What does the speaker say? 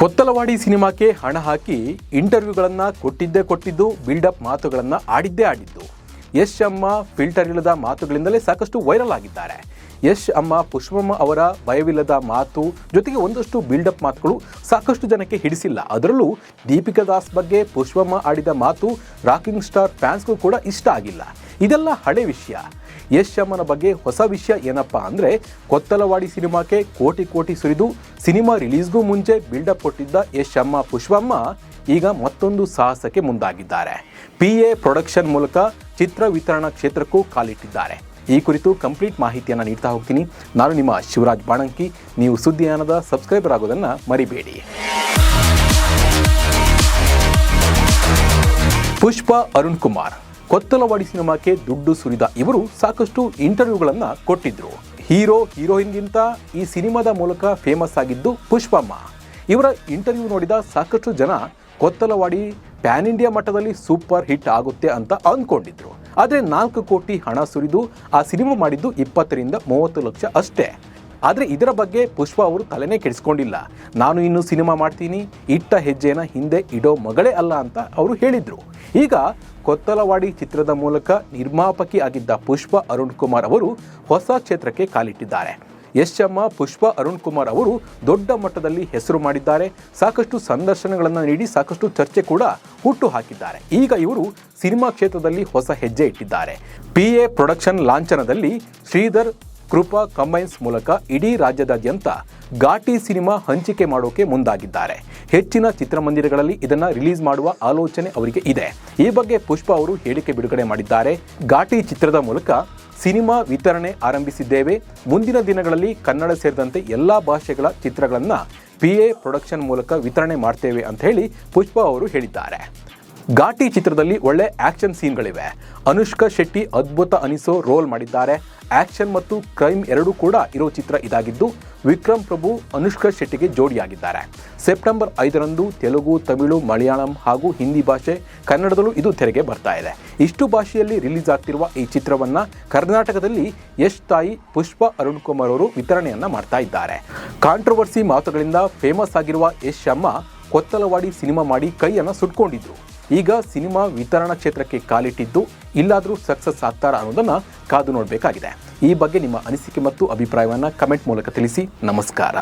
ಕೊತ್ತಲವಾಡಿ ಸಿನಿಮಾಕ್ಕೆ ಹಣ ಹಾಕಿ ಇಂಟರ್ವ್ಯೂಗಳನ್ನು ಕೊಟ್ಟಿದ್ದೇ ಕೊಟ್ಟಿದ್ದು ಬಿಲ್ಡಪ್ ಮಾತುಗಳನ್ನು ಆಡಿದ್ದೇ ಆಡಿದ್ದು. ಯಶ್ ಅಮ್ಮ ಫಿಲ್ಟರ್ ಇಲ್ಲದ ಮಾತುಗಳಿಂದಲೇ ಸಾಕಷ್ಟು ವೈರಲ್ ಆಗಿದ್ದಾರೆ. ಯಶ್ ಅಮ್ಮ ಪುಷ್ಪಮ್ಮ ಅವರ ಭಯವಿಲ್ಲದ ಮಾತು ಜೊತೆಗೆ ಒಂದಷ್ಟು ಬಿಲ್ಡಪ್ ಮಾತುಗಳು ಸಾಕಷ್ಟು ಜನಕ್ಕೆ ಹಿಡಿಸಿಲ್ಲ. ಅದರಲ್ಲೂ ದೀಪಿಕಾ ದಾಸ್ ಬಗ್ಗೆ ಪುಷ್ಪಮ್ಮ ಆಡಿದ ಮಾತು ರಾಕಿಂಗ್ ಸ್ಟಾರ್ ಫ್ಯಾನ್ಸ್ಗೂ ಕೂಡ ಇಷ್ಟ ಆಗಿಲ್ಲ. ಇದೆಲ್ಲ ಹಳೆ ವಿಷಯ. ಯಶ್ ಅಮ್ಮನ ಬಗ್ಗೆ ಹೊಸ ವಿಷಯ ಏನಪ್ಪ ಅಂದರೆ ಕೊತ್ತಲವಾಡಿ ಸಿನಿಮಾಕ್ಕೆ ಕೋಟಿ ಕೋಟಿ ಸುರಿದು ಸಿನಿಮಾ ರಿಲೀಸ್ಗೂ ಮುಂಚೆ ಬಿಲ್ಡಪ್ ಕೊಟ್ಟಿದ್ದ ಯಶ್ ಅಮ್ಮ ಪುಷ್ಪಮ್ಮ ಈಗ ಮತ್ತೊಂದು ಸಾಹಸಕ್ಕೆ ಮುಂದಾಗಿದ್ದಾರೆ. ಪಿ ಎ ಪ್ರೊಡಕ್ಷನ್ ಮೂಲಕ ಚಿತ್ರ ವಿತರಣಾ ಕ್ಷೇತ್ರಕ್ಕೂ ಕಾಲಿಟ್ಟಿದ್ದಾರೆ. ಈ ಕುರಿತು ಕಂಪ್ಲೀಟ್ ಮಾಹಿತಿಯನ್ನು ನೀಡ್ತಾ ಹೋಗ್ತೀನಿ. ನಾನು ನಿಮ್ಮ ಶಿವರಾಜ್ ಬಾಣಂಕಿ. ನೀವು ಸುದ್ದಿಯಾನದ ಸಬ್ಸ್ಕ್ರೈಬರ್ ಆಗೋದನ್ನು ಮರಿಬೇಡಿ. ಪುಷ್ಪ ಅರುಣ್ ಕುಮಾರ್. ಕೊತ್ತಲವಾಡಿ ಸಿನಿಮಾಕ್ಕೆ ದುಡ್ಡು ಸುರಿದ ಇವರು ಸಾಕಷ್ಟು ಇಂಟರ್ವ್ಯೂಗಳನ್ನು ಕೊಟ್ಟಿದ್ರು. ಹೀರೋ, ಹೀರೋಯಿನ್ಗಿಂತ ಈ ಸಿನಿಮಾದ ಮೂಲಕ ಫೇಮಸ್ ಆಗಿದ್ದು ಪುಷ್ಪಮ್ಮ. ಇವರ ಇಂಟರ್ವ್ಯೂ ನೋಡಿದ ಸಾಕಷ್ಟು ಜನ ಕೊತ್ತಲವಾಡಿ ಪ್ಯಾನ್ ಇಂಡಿಯಾ ಮಟ್ಟದಲ್ಲಿ ಸೂಪರ್ ಹಿಟ್ ಆಗುತ್ತೆ ಅಂತ ಅಂದ್ಕೊಂಡಿದ್ರು. ಆದರೆ ನಾಲ್ಕು ಕೋಟಿ ಹಣ ಸುರಿದು ಆ ಸಿನಿಮಾ ಮಾಡಿದ್ದು ಇಪ್ಪತ್ತರಿಂದ ಮೂವತ್ತು ಲಕ್ಷ ಅಷ್ಟೇ. ಆದರೆ ಇದರ ಬಗ್ಗೆ ಪುಷ್ಪ ಅವರು ತಲೆನೇ ಕೆಡಿಸ್ಕೊಂಡಿಲ್ಲ. ನಾನು ಇನ್ನು ಸಿನಿಮಾ ಮಾಡ್ತೀನಿ, ಇಟ್ಟ ಹೆಜ್ಜೆನ ಹಿಂದೆ ಇಡೋ ಮಗಳೇ ಅಲ್ಲ ಅಂತ ಅವರು ಹೇಳಿದರು. ಈಗ ಕೊತ್ತಲವಾಡಿ ಚಿತ್ರದ ಮೂಲಕ ನಿರ್ಮಾಪಕಿ ಆಗಿದ್ದ ಪುಷ್ಪ ಅರುಣ್ ಕುಮಾರ್ ಅವರು ಹೊಸ ಕ್ಷೇತ್ರಕ್ಕೆ ಕಾಲಿಟ್ಟಿದ್ದಾರೆ. ಯಶಮ್ಮ ಪುಷ್ಪ ಅರುಣ್ ಕುಮಾರ್ ಅವರು ದೊಡ್ಡ ಮಟ್ಟದಲ್ಲಿ ಹೆಸರು ಮಾಡಿದ್ದಾರೆ. ಸಾಕಷ್ಟು ಸಂದರ್ಶನಗಳನ್ನು ನೀಡಿ ಸಾಕಷ್ಟು ಚರ್ಚೆ ಕೂಡ ಹುಟ್ಟು ಹಾಕಿದ್ದಾರೆ. ಈಗ ಇವರು ಸಿನಿಮಾ ಕ್ಷೇತ್ರದಲ್ಲಿ ಹೊಸ ಹೆಜ್ಜೆ ಇಟ್ಟಿದ್ದಾರೆ. ಪಿ ಎ ಪ್ರೊಡಕ್ಷನ್ ಲಾಂಛನದಲ್ಲಿ ಶ್ರೀಧರ್ ಕೃಪಾ ಕಂಬೈನ್ಸ್ ಮೂಲಕ ಇಡೀ ರಾಜ್ಯದಾದ್ಯಂತ ಘಾಟಿ ಸಿನಿಮಾ ಹಂಚಿಕೆ ಮಾಡೋಕೆ ಮುಂದಾಗಿದ್ದಾರೆ. ಹೆಚ್ಚಿನ ಚಿತ್ರಮಂದಿರಗಳಲ್ಲಿ ಇದನ್ನು ರಿಲೀಸ್ ಮಾಡುವ ಆಲೋಚನೆ ಅವರಿಗೆ ಇದೆ. ಈ ಬಗ್ಗೆ ಪುಷ್ಪ ಅವರು ಹೇಳಿಕೆ ಬಿಡುಗಡೆ ಮಾಡಿದ್ದಾರೆ. ಘಾಟಿ ಚಿತ್ರದ ಮೂಲಕ ಸಿನಿಮಾ ವಿತರಣೆ ಆರಂಭಿಸಿದ್ದೇವೆ. ಮುಂದಿನ ದಿನಗಳಲ್ಲಿ ಕನ್ನಡ ಸೇರಿದಂತೆ ಎಲ್ಲ ಭಾಷೆಗಳ ಚಿತ್ರಗಳನ್ನು ಪಿ ಎ ಪ್ರೊಡಕ್ಷನ್ ಮೂಲಕ ವಿತರಣೆ ಮಾಡ್ತೇವೆ ಅಂತ ಹೇಳಿ ಪುಷ್ಪ ಅವರು ಹೇಳಿದ್ದಾರೆ. ಘಾಟಿ ಚಿತ್ರದಲ್ಲಿ ಒಳ್ಳೆ ಆಕ್ಷನ್ ಸೀನ್ಗಳಿವೆ. ಅನುಷ್ಕಾ ಶೆಟ್ಟಿ ಅದ್ಭುತ ಅನಿಸೋ ರೋಲ್ ಮಾಡಿದ್ದಾರೆ. ಆಕ್ಷನ್ ಮತ್ತು ಕ್ರೈಮ್ ಎರಡೂ ಕೂಡ ಇರೋ ಚಿತ್ರ ಇದಾಗಿದ್ದು, ವಿಕ್ರಮ್ ಪ್ರಭು, ಅನುಷ್ಕಾ ಶೆಟ್ಟಿಗೆ ಜೋಡಿಯಾಗಿದ್ದಾರೆ. ಸೆಪ್ಟೆಂಬರ್ ಐದರಂದು ತೆಲುಗು, ತಮಿಳು, ಮಲಯಾಳಂ ಹಾಗೂ ಹಿಂದಿ ಭಾಷೆ ಕನ್ನಡದಲ್ಲೂ ಇದು ತೆರೆಗೆ ಬರ್ತಾ ಇದೆ. ಇಷ್ಟು ಭಾಷೆಯಲ್ಲಿ ರಿಲೀಸ್ ಆಗ್ತಿರುವ ಈ ಚಿತ್ರವನ್ನ ಕರ್ನಾಟಕದಲ್ಲಿ ಯಶ್ ತಾಯಿ ಪುಷ್ಪ ಅರುಣ್ ಕುಮಾರ್ ಅವರು ವಿತರಣೆಯನ್ನ ಮಾಡ್ತಾ ಇದ್ದಾರೆ. ಕಾಂಟ್ರವರ್ಸಿ ಮಾತುಗಳಿಂದ ಫೇಮಸ್ ಆಗಿರುವ ಯಶ್ ಅಮ್ಮ ಕೊತ್ತಲವಾಡಿ ಸಿನಿಮಾ ಮಾಡಿ ಕೈಯನ್ನು ಸುಟ್ಕೊಂಡಿದ್ರು. ಈಗ ಸಿನಿಮಾ ವಿತರಣಾ ಕ್ಷೇತ್ರಕ್ಕೆ ಕಾಲಿಟ್ಟಿದ್ದು ಇಲ್ಲಾದರೂ ಸಕ್ಸಸ್ ಆಗ್ತಾರಾ ಅನ್ನೋದನ್ನು ಕಾದು ನೋಡಬೇಕಾಗಿದೆ. ಈ ಬಗ್ಗೆ ನಿಮ್ಮ ಅನಿಸಿಕೆ ಮತ್ತು ಅಭಿಪ್ರಾಯವನ್ನು ಕಮೆಂಟ್ ಮೂಲಕ ತಿಳಿಸಿ. ನಮಸ್ಕಾರ.